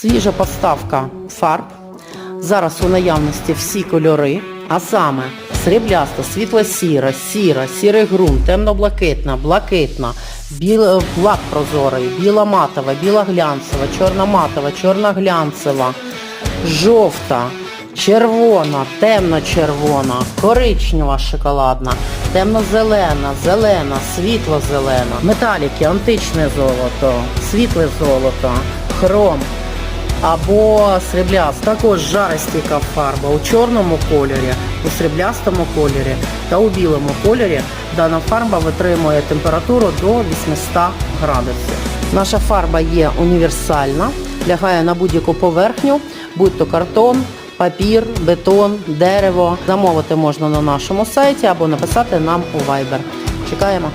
Свіжа поставка фарб. Зараз у наявності всі кольори, а саме срібляста, світло-сіра, сіра, сірий ґрунт, темно-блакитна, блакитна, біла, блак прозорий, біла матова, біла глянцева, чорна матова, чорна глянцева, жовта, червона, темно-червона, коричнева шоколадна, темно-зелена, зелена, світло-зелена, металіки, античне золото, світле золото, хром або срібляста. Також жаростійка фарба у чорному кольорі, у сріблястому кольорі та у білому кольорі. Дана фарба витримує температуру до 800 градусів. Наша фарба є універсальна, лягає на будь-яку поверхню, будь то картон, папір, бетон, дерево. Замовити можна на нашому сайті або написати нам у Viber. Чекаємо.